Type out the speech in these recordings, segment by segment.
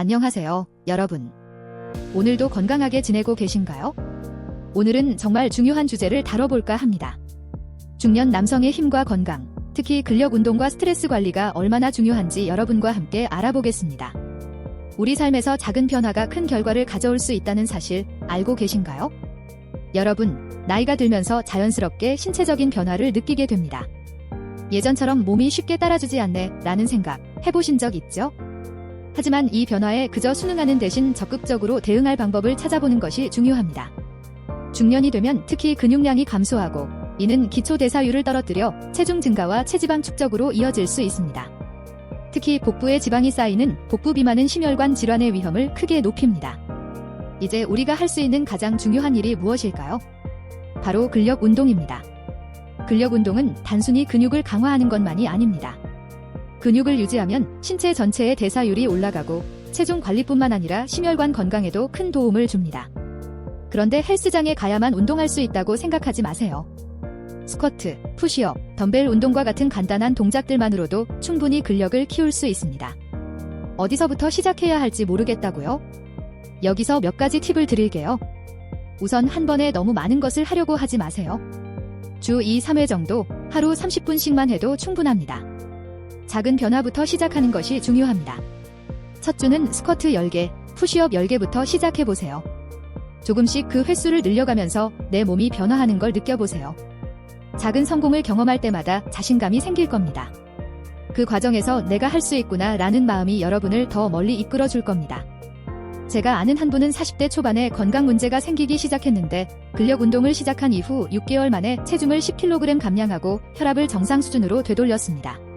안녕하세요, 여러분. 오늘도 건강하게 지내고 계신가요? 오늘은 정말 중요한 주제를 다뤄볼까 합니다. 중년 남성의 힘과 건강, 특히 근력 운동과 스트레스 관리가 얼마나 중요한지 여러분과 함께 알아보겠습니다. 우리 삶에서 작은 변화가 큰 결과를 가져올 수 있다는 사실 알고 계신가요? 여러분, 나이가 들면서 자연스럽게 신체적인 변화를 느끼게 됩니다. 예전처럼 몸이 쉽게 따라주지 않네 라는 생각 해보신 적 있죠? 하지만 이 변화에 그저 순응하는 대신 적극적으로 대응할 방법을 찾아보는 것이 중요합니다. 중년이 되면 특히 근육량이 감소하고 이는 기초 대사율을 떨어뜨려 체중 증가와 체지방 축적으로 이어질 수 있습니다. 특히 복부에 지방이 쌓이는 복부 비만은 심혈관 질환의 위험을 크게 높입니다. 이제 우리가 할 수 있는 가장 중요한 일이 무엇일까요? 바로 근력 운동입니다. 근력 운동은 단순히 근육을 강화하는 것만이 아닙니다. 근육을 유지하면 신체 전체의 대사율이 올라가고 체중 관리뿐만 아니라 심혈관 건강에도 큰 도움을 줍니다. 그런데 헬스장에 가야만 운동할 수 있다고 생각하지 마세요. 스쿼트, 푸시업, 덤벨 운동과 같은 간단한 동작들만으로도 충분히 근력을 키울 수 있습니다. 어디서부터 시작해야 할지 모르겠다고요? 여기서 몇 가지 팁을 드릴게요. 우선 한 번에 너무 많은 것을 하려고 하지 마세요. 주 2, 3회 정도 하루 30분씩만 해도 충분합니다. 작은 변화부터 시작하는 것이 중요합니다. 첫 주는 스쿼트 10개, 푸시업 10개부터 시작해보세요. 조금씩 그 횟수를 늘려가면서 내 몸이 변화하는 걸 느껴보세요. 작은 성공을 경험할 때마다 자신감이 생길 겁니다. 그 과정에서 내가 할 수 있구나 라는 마음이 여러분을 더 멀리 이끌어 줄 겁니다. 제가 아는 한 분은 40대 초반에 건강 문제가 생기기 시작했는데 근력 운동을 시작한 이후 6개월 만에 체중을 10kg 감량하고 혈압을 정상 수준으로 되돌렸습니다.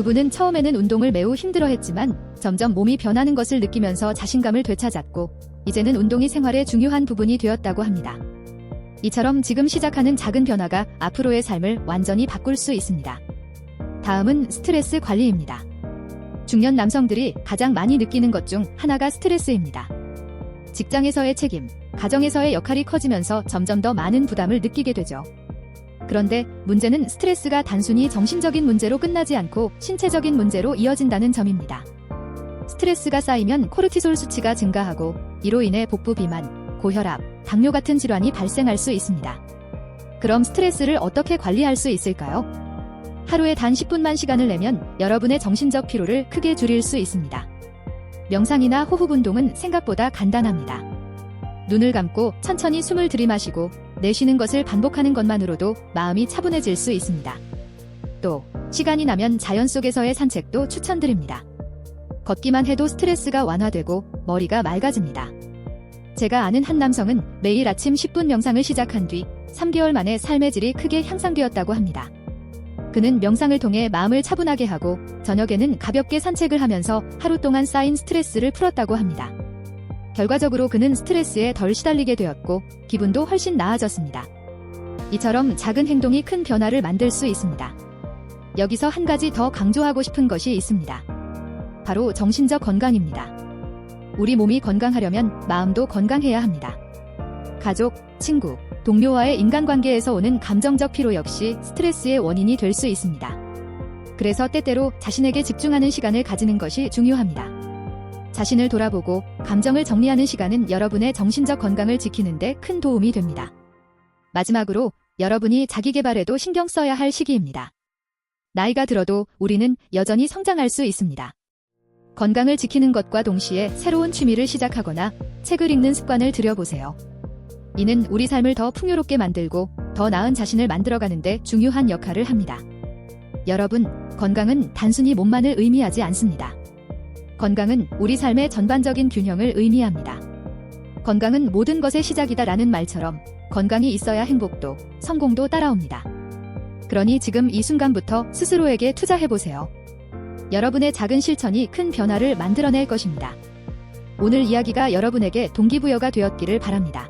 그분은 처음에는 운동을 매우 힘들어했지만 점점 몸이 변하는 것을 느끼면서 자신감을 되찾았고 이제는 운동이 생활의 중요한 부분이 되었다고 합니다. 이처럼 지금 시작하는 작은 변화가 앞으로의 삶을 완전히 바꿀 수 있습니다. 다음은 스트레스 관리입니다. 중년 남성들이 가장 많이 느끼는 것 중 하나가 스트레스입니다. 직장에서의 책임, 가정에서의 역할이 커지면서 점점 더 많은 부담을 느끼게 되죠. 그런데 문제는 스트레스가 단순히 정신적인 문제로 끝나지 않고 신체적인 문제로 이어진다는 점입니다. 스트레스가 쌓이면 코르티솔 수치가 증가하고 이로 인해 복부 비만, 고혈압, 당뇨 같은 질환이 발생할 수 있습니다. 그럼 스트레스를 어떻게 관리할 수 있을까요? 하루에 단 10분만 시간을 내면 여러분의 정신적 피로를 크게 줄일 수 있습니다. 명상이나 호흡 운동은 생각보다 간단합니다. 눈을 감고 천천히 숨을 들이마시고 내쉬는 것을 반복하는 것만으로도 마음이 차분해질 수 있습니다. 또 시간이 나면 자연 속에서의 산책도 추천드립니다. 걷기만 해도 스트레스가 완화되고 머리가 맑아집니다. 제가 아는 한 남성은 매일 아침 10분 명상을 시작한 뒤 3개월 만에 삶의 질이 크게 향상되었다고 합니다. 그는 명상을 통해 마음을 차분하게 하고 저녁에는 가볍게 산책을 하면서 하루 동안 쌓인 스트레스를 풀었다고 합니다. 결과적으로 그는 스트레스에 덜 시달리게 되었고 기분도 훨씬 나아졌습니다. 이처럼 작은 행동이 큰 변화를 만들 수 있습니다. 여기서 한 가지 더 강조하고 싶은 것이 있습니다. 바로 정신적 건강입니다. 우리 몸이 건강하려면 마음도 건강해야 합니다. 가족, 친구, 동료와의 인간관계에서 오는 감정적 피로 역시 스트레스의 원인이 될 수 있습니다. 그래서 때때로 자신에게 집중하는 시간을 가지는 것이 중요합니다. 자신을 돌아보고 감정을 정리하는 시간은 여러분의 정신적 건강을 지키는데 큰 도움이 됩니다. 마지막으로 여러분이 자기 개발에도 신경 써야 할 시기입니다. 나이가 들어도 우리는 여전히 성장할 수 있습니다. 건강을 지키는 것과 동시에 새로운 취미를 시작하거나 책을 읽는 습관을 들여보세요. 이는 우리 삶을 더 풍요롭게 만들고 더 나은 자신을 만들어가는데 중요한 역할을 합니다. 여러분, 건강은 단순히 몸만을 의미하지 않습니다. 건강은 우리 삶의 전반적인 균형을 의미합니다. 건강은 모든 것의 시작이다라는 말처럼 건강이 있어야 행복도 성공도 따라옵니다. 그러니 지금 이 순간부터 스스로에게 투자해보세요. 여러분의 작은 실천이 큰 변화를 만들어낼 것입니다. 오늘 이야기가 여러분에게 동기부여가 되었기를 바랍니다.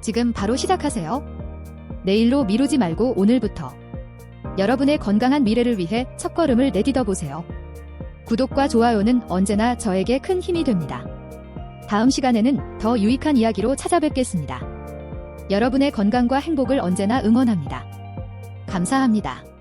지금 바로 시작하세요. 내일로 미루지 말고 오늘부터 여러분의 건강한 미래를 위해 첫걸음을 내딛어 보세요. 구독과 좋아요는 언제나 저에게 큰 힘이 됩니다. 다음 시간에는 더 유익한 이야기로 찾아뵙겠습니다. 여러분의 건강과 행복을 언제나 응원합니다. 감사합니다.